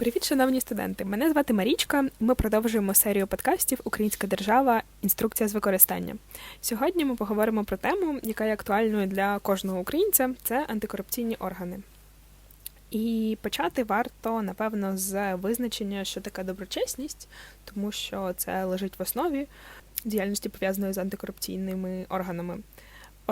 Привіт, шановні студенти! Мене звати Марічка. Ми продовжуємо серію подкастів Українська держава. Інструкція з використання. Сьогодні ми поговоримо про тему, яка є актуальною для кожного українця це антикорупційні органи. І почати варто, напевно, з визначення, що таке доброчесність, тому що це лежить в основі діяльності пов'язаної з антикорупційними органами.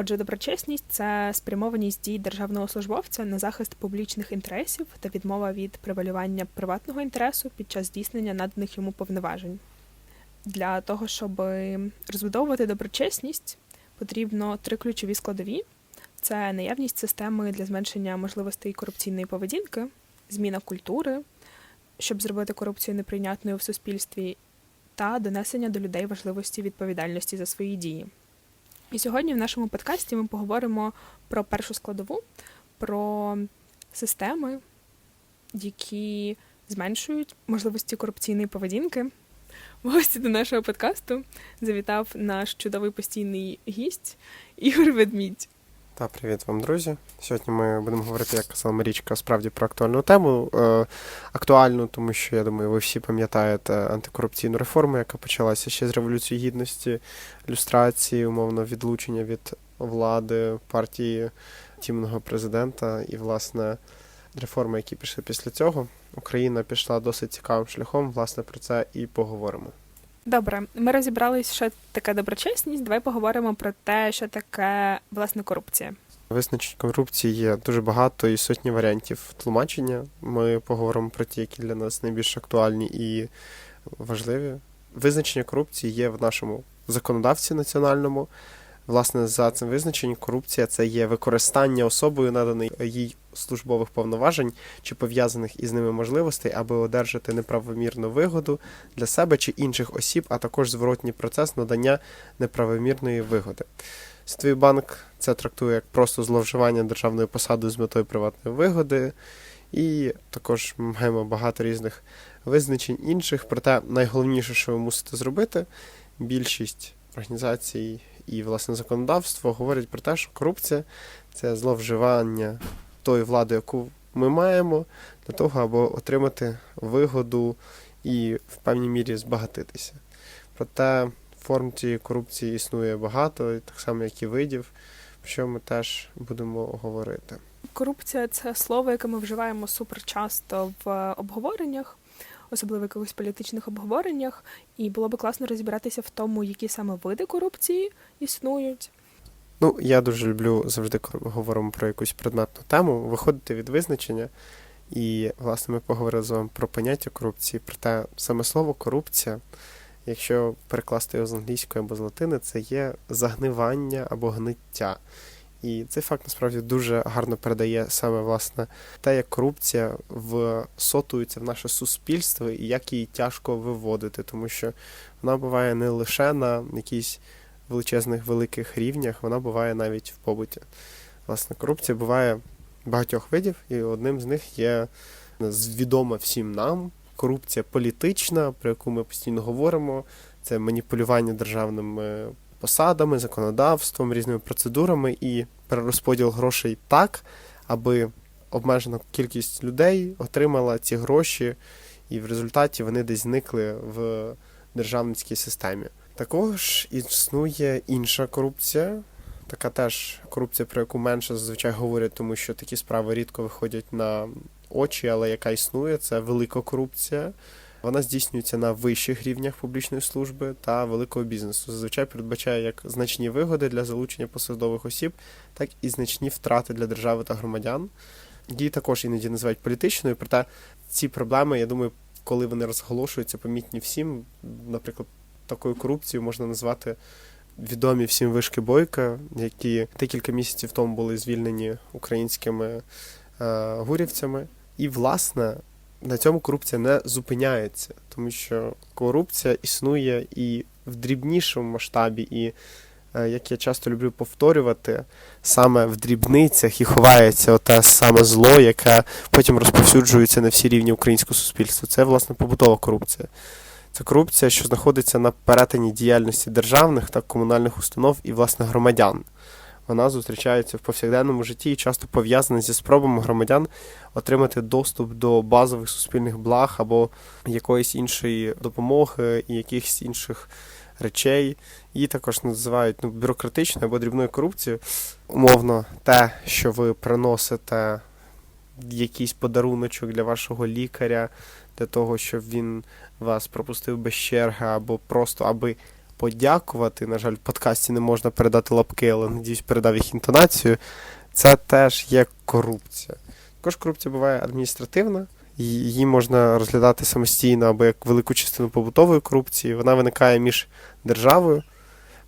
Отже, доброчесність це спрямованість дій державного службовця на захист публічних інтересів та відмова від превалювання приватного інтересу під час здійснення наданих йому повноважень. Для того, щоб розбудовувати доброчесність, потрібно три ключові складові: це наявність системи для зменшення можливостей корупційної поведінки, зміна культури, щоб зробити корупцію неприйнятною в суспільстві, та донесення до людей важливості відповідальності за свої дії. І сьогодні в нашому подкасті ми поговоримо про першу складову, про системи, які зменшують можливості корупційної поведінки. В гості до нашого подкасту завітав наш чудовий постійний гість Ігор Ведмідь. Та привіт вам, друзі. Сьогодні ми будемо говорити, як казала Марічка, справді про актуальну тему. Е, актуальну, тому що я думаю, ви всі пам'ятаєте антикорупційну реформу, яка почалася ще з Революції Гідності, люстрації, умовно, відлучення від влади партії тімного президента і, власне, реформи, які пішли після цього. Україна пішла досить цікавим шляхом. Власне, про це і поговоримо. Добре, ми розібрались, що таке доброчесність. Давай поговоримо про те, що таке власне корупція. Визначень корупції є дуже багато і сотні варіантів тлумачення. Ми поговоримо про ті, які для нас найбільш актуальні і важливі. Визначення корупції є в нашому законодавці національному. Власне, за цим визначенням, корупція це є використання особою наданої їй службових повноважень чи пов'язаних із ними можливостей, аби одержати неправомірну вигоду для себе чи інших осіб, а також зворотній процес надання неправомірної вигоди. Світовий банк це трактує як просто зловживання державною посадою з метою приватної вигоди, і також ми маємо багато різних визначень інших. Проте найголовніше, що ви мусите зробити, більшість організацій і власне законодавство говорять про те, що корупція це зловживання тої влади, яку ми маємо, для того, аби отримати вигоду і в певній мірі збагатитися. Проте форм цієї корупції існує багато, так само, як і видів, про що ми теж будемо говорити. Корупція це слово, яке ми вживаємо супер часто в обговореннях, особливо в якихось політичних обговореннях, і було би класно розібратися в тому, які саме види корупції існують. Ну, я дуже люблю завжди, коли говоримо про якусь предметну тему, виходити від визначення. І, власне, ми поговорили з вами про поняття корупції. Проте саме слово корупція, якщо перекласти його з англійської або з латини, це є загнивання або гниття. І цей факт насправді дуже гарно передає саме власне те, як корупція всотується в наше суспільство і як її тяжко виводити, тому що вона буває не лише на якійсь величезних великих рівнях, вона буває навіть в побуті. Власне, корупція буває багатьох видів, і одним з них є відома всім нам корупція політична, про яку ми постійно говоримо. Це маніпулювання державними посадами, законодавством, різними процедурами і перерозподіл грошей так, аби обмежена кількість людей отримала ці гроші, і в результаті вони десь зникли в державницькій системі. Також існує інша корупція, така теж корупція, про яку менше зазвичай говорять, тому що такі справи рідко виходять на очі, але яка існує, це велика корупція. Вона здійснюється на вищих рівнях публічної служби та великого бізнесу. Зазвичай передбачає як значні вигоди для залучення посадових осіб, так і значні втрати для держави та громадян. Її також іноді називають політичною, проте ці проблеми, я думаю, коли вони розголошуються, помітні всім, наприклад такою корупцією можна назвати відомі всім вишки бойка, які декілька місяців тому були звільнені українськими е, гурівцями. І, власне, на цьому корупція не зупиняється, тому що корупція існує і в дрібнішому масштабі, і, е, як я часто люблю повторювати, саме в дрібницях і ховається оте саме зло, яке потім розповсюджується на всі рівні українського суспільства. Це, власне, побутова корупція. Це корупція, що знаходиться на перетині діяльності державних та комунальних установ і, власне, громадян. Вона зустрічається в повсякденному житті і часто пов'язана зі спробами громадян отримати доступ до базових суспільних благ або якоїсь іншої допомоги і якихось інших речей. Її також називають ну, бюрократичною або дрібною корупцією. Умовно, те, що ви приносите якийсь подаруночок для вашого лікаря, для того, щоб він вас пропустив без черги, або просто аби подякувати. На жаль, в подкасті не можна передати лапки, але надіюсь, передав їх інтонацію. Це теж є корупція. Також корупція буває адміністративна, її можна розглядати самостійно або як велику частину побутової корупції. Вона виникає між державою,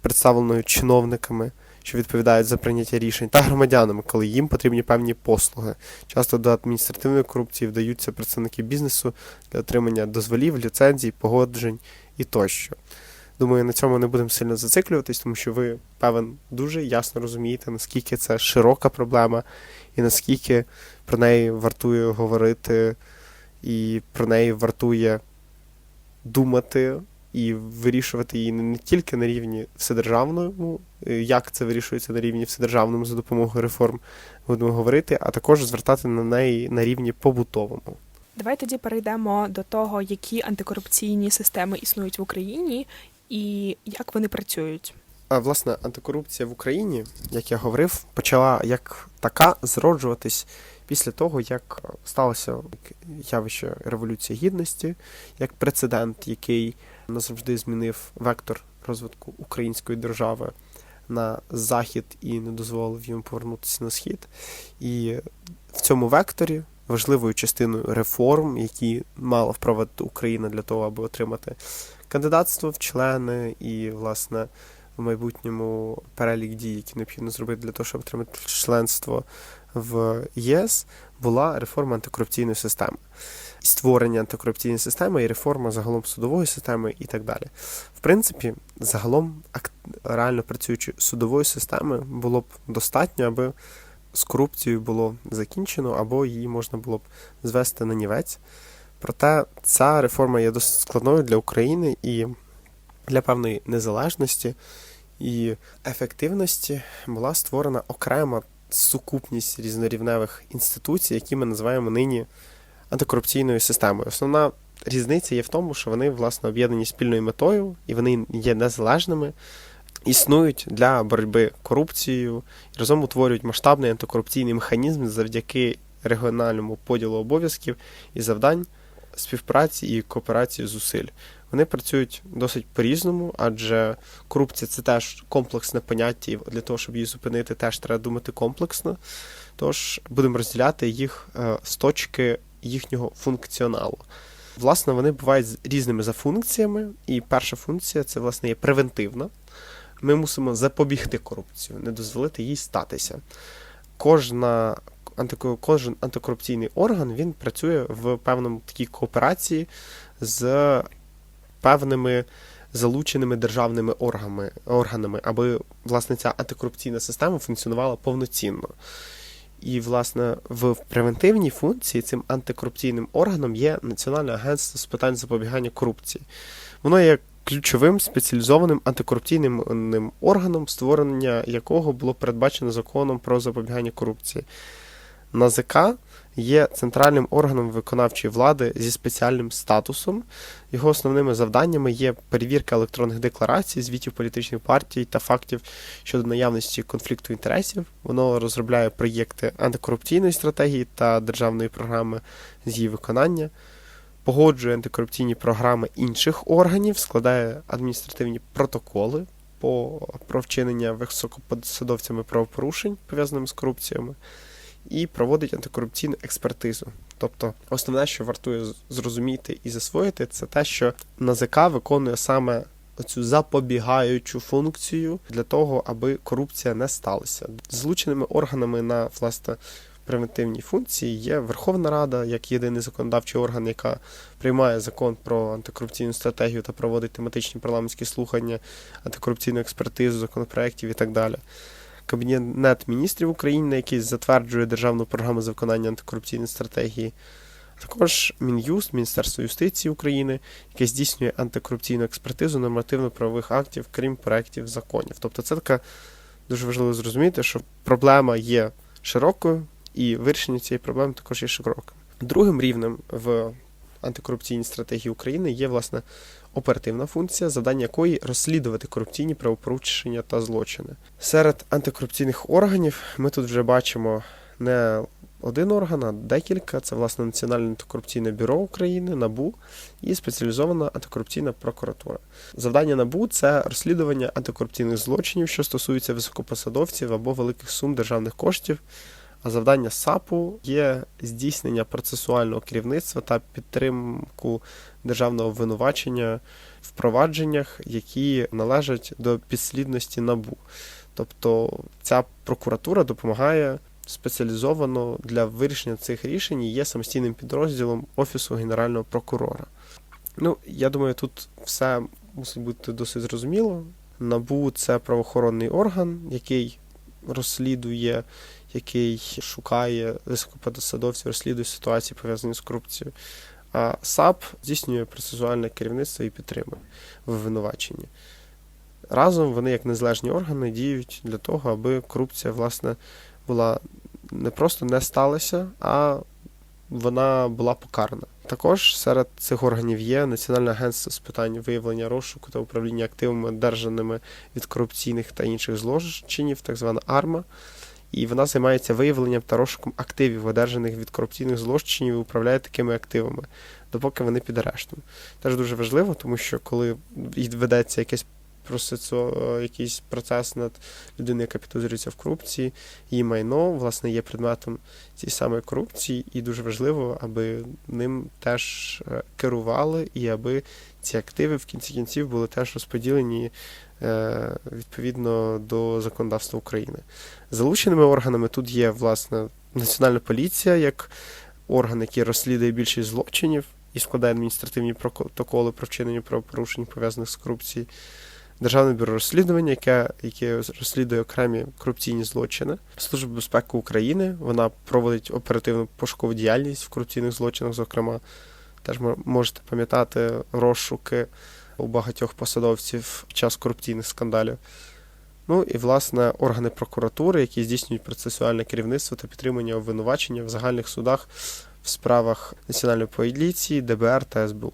представленою чиновниками, що відповідають за прийняття рішень, та громадянами, коли їм потрібні певні послуги. Часто до адміністративної корупції вдаються представники бізнесу для отримання дозволів, ліцензій, погоджень і тощо. Думаю, на цьому не будемо сильно зациклюватись, тому що ви, певен, дуже ясно розумієте, наскільки це широка проблема, і наскільки про неї вартує говорити, і про неї вартує думати і вирішувати її не тільки на рівні вседержавному, е, як це вирішується на рівні вседержавному за допомогою реформ, будемо говорити, а також звертати на неї на рівні побутовому. Давай тоді перейдемо до того, які антикорупційні системи існують в Україні і як вони працюють. Власне, антикорупція в Україні, як я говорив, почала як така зроджуватись після того, як сталося явище Революції Гідності, як прецедент, який назавжди змінив вектор розвитку української держави на захід і не дозволив їм повернутися на схід. І в цьому векторі важливою частиною реформ, які мала впровадити Україна для того, аби отримати кандидатство в члени і, власне, в майбутньому перелік дій, які необхідно зробити для того, щоб отримати членство в ЄС, була реформа антикорупційної системи. Створення антикорупційної системи і реформа загалом судової системи і так далі. В принципі, загалом реально працюючи судової системи було б достатньо, аби з корупцією було закінчено, або її можна було б звести на нівець. Проте ця реформа є досить складною для України і для певної незалежності і ефективності була створена окрема сукупність різнорівневих інституцій, які ми називаємо нині антикорупційною системою. Основна різниця є в тому, що вони власне об'єднані спільною метою і вони є незалежними, існують для боротьби корупцією разом утворюють масштабний антикорупційний механізм завдяки регіональному поділу обов'язків і завдань співпраці і кооперації зусиль. Вони працюють досить по-різному, адже корупція це теж комплексне поняття, і для того, щоб її зупинити, теж треба думати комплексно. Тож будемо розділяти їх е, з точки їхнього функціоналу. Власне, вони бувають різними за функціями, і перша функція це, власне, є превентивна. Ми мусимо запобігти корупцію, не дозволити їй статися. Кожна Кожен антикорупційний орган він працює в певному такій кооперації з певними залученими державними органами, органами, аби власне ця антикорупційна система функціонувала повноцінно. І, власне, в превентивній функції цим антикорупційним органом є Національне агентство з питань запобігання корупції. Воно є ключовим спеціалізованим антикорупційним органом, створення якого було передбачено законом про запобігання корупції. НАЗК є центральним органом виконавчої влади зі спеціальним статусом. Його основними завданнями є перевірка електронних декларацій, звітів політичних партій та фактів щодо наявності конфлікту інтересів. Воно розробляє проєкти антикорупційної стратегії та державної програми з її виконання. Погоджує антикорупційні програми інших органів, складає адміністративні протоколи по про вчинення високопосадовцями правопорушень, пов'язаними з корупціями і проводить антикорупційну експертизу. Тобто, основне, що вартує зрозуміти і засвоїти, це те, що НАЗК виконує саме цю запобігаючу функцію для того, аби корупція не сталася. Злученими органами на власне превентивній функції є Верховна Рада як єдиний законодавчий орган, яка приймає закон про антикорупційну стратегію та проводить тематичні парламентські слухання, антикорупційну експертизу законопроєктів і так далі. Кабінет міністрів України, який затверджує державну програму з виконання антикорупційної стратегії, також Мін'юст, Міністерство юстиції України, яке здійснює антикорупційну експертизу нормативно-правових актів, крім проєктів законів. Тобто це така дуже важливо зрозуміти, що проблема є широкою, і вирішення цієї проблеми також є широким. Другим рівнем в антикорупційній стратегії України є власне оперативна функція, завдання якої розслідувати корупційні правопорушення та злочини. Серед антикорупційних органів ми тут вже бачимо не один орган, а декілька. Це власне Національне антикорупційне бюро України, НАБУ і спеціалізована антикорупційна прокуратура. Завдання НАБУ це розслідування антикорупційних злочинів, що стосуються високопосадовців або великих сум державних коштів. А завдання САПу є здійснення процесуального керівництва та підтримку державного обвинувачення в провадженнях, які належать до підслідності НАБУ. Тобто ця прокуратура допомагає спеціалізовано для вирішення цих рішень і є самостійним підрозділом Офісу Генерального прокурора. Ну, я думаю, тут все мусить бути досить зрозуміло. НАБУ це правоохоронний орган, який розслідує, який шукає високопосадовців, розслідує ситуації, пов'язані з корупцією. А САП здійснює процесуальне керівництво і підтримує в обвинуваченні. Разом вони, як незалежні органи, діють для того, аби корупція, власне, була не просто не сталася, а вона була покарана. Також серед цих органів є Національне агентство з питань виявлення розшуку та управління активами, одержаними від корупційних та інших злочинів, так звана АРМА. І вона займається виявленням та розшуком активів, одержаних від корупційних злочинів, і управляє такими активами, допоки вони під арештом. Теж дуже важливо, тому що коли ведеться якесь процесу, якийсь процес над людиною, яка підозрюється в корупції, її майно, власне, є предметом цієї самої корупції, і дуже важливо, аби ним теж е, керували, і аби ці активи в кінці кінців були теж розподілені е, відповідно до законодавства України. Залученими органами тут є, власне, Національна поліція як орган, який розслідує більшість злочинів і складає адміністративні протоколи про вчинення правопорушень, пов'язаних з корупцією. Державне бюро розслідування, яке яке розслідує окремі корупційні злочини. Служба безпеки України вона проводить оперативну пошукову діяльність в корупційних злочинах. Зокрема, теж можете пам'ятати розшуки у багатьох посадовців під час корупційних скандалів. Ну і власне органи прокуратури, які здійснюють процесуальне керівництво та підтримання обвинувачення в загальних судах в справах національної поліції, ДБР та СБУ.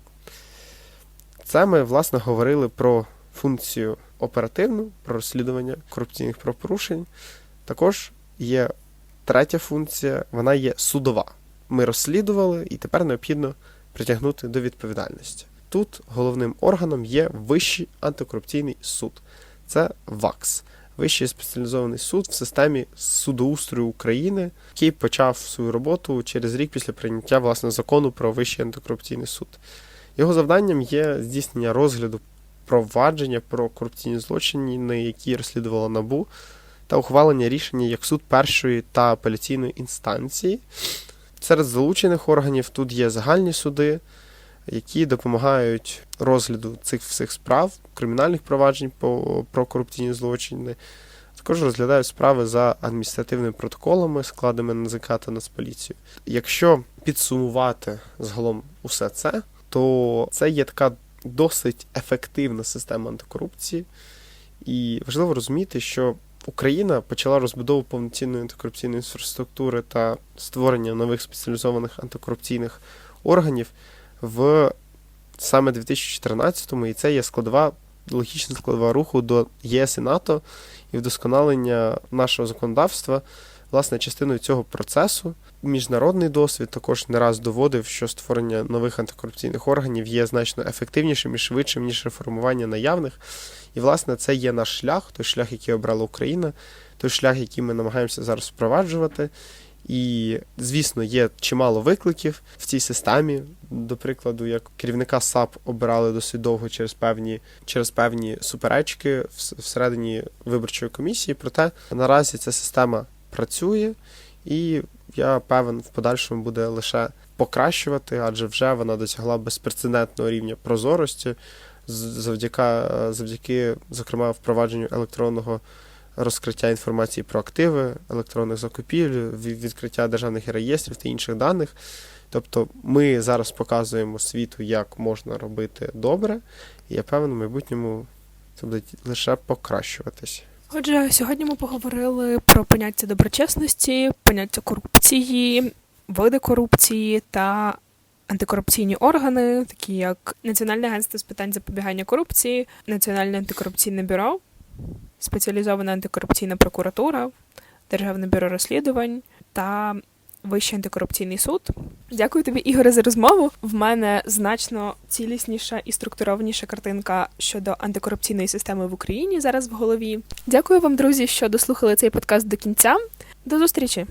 Це ми власне говорили про функцію оперативну про розслідування корупційних правопорушень. Також є третя функція, вона є судова. Ми розслідували і тепер необхідно притягнути до відповідальності. Тут головним органом є Вищий антикорупційний суд. Це ВАКС, Вищий спеціалізований суд в системі судоустрою України, який почав свою роботу через рік після прийняття власне закону про Вищий антикорупційний суд. Його завданням є здійснення розгляду провадження про корупційні злочини, які розслідувала НАБУ, та ухвалення рішення як суд першої та апеляційної інстанції. Серед залучених органів тут є загальні суди, які допомагають розгляду цих всіх справ, кримінальних проваджень про корупційні злочини. Також розглядають справи за адміністративними протоколами, складеними НЗК та Нацполіцією. Якщо підсумувати загалом усе це, то це є така досить ефективна система антикорупції, і важливо розуміти, що Україна почала розбудову повноцінної антикорупційної інфраструктури та створення нових спеціалізованих антикорупційних органів в саме 2014-му, і це є складова, логічна складова руху до ЄС і НАТО і вдосконалення нашого законодавства. Власне, частиною цього процесу міжнародний досвід також не раз доводив, що створення нових антикорупційних органів є значно ефективнішим і швидшим, ніж реформування наявних. І, власне, це є наш шлях, той шлях, який обрала Україна, той шлях, який ми намагаємося зараз впроваджувати. І, звісно, є чимало викликів в цій системі. До прикладу, як керівника САП обирали досить довго через певні через певні суперечки всередині виборчої комісії. Проте наразі ця система працює, і я певен, в подальшому буде лише покращувати, адже вже вона досягла безпрецедентного рівня прозорості завдяки, завдяки, зокрема, впровадженню електронного розкриття інформації про активи, електронних закупівель, відкриття державних реєстрів та інших даних. Тобто ми зараз показуємо світу, як можна робити добре, і я певен, в майбутньому це буде лише покращуватись. Отже, сьогодні ми поговорили про поняття доброчесності, поняття корупції, види корупції та антикорупційні органи, такі як Національне агентство з питань запобігання корупції, Національне антикорупційне бюро, спеціалізована антикорупційна прокуратура, Державне бюро розслідувань та Вищий антикорупційний суд. Дякую тобі, Ігоре, за розмову. В мене значно цілісніша і структурованіша картинка щодо антикорупційної системи в Україні зараз в голові. Дякую вам, друзі, що дослухали цей подкаст до кінця. До зустрічі!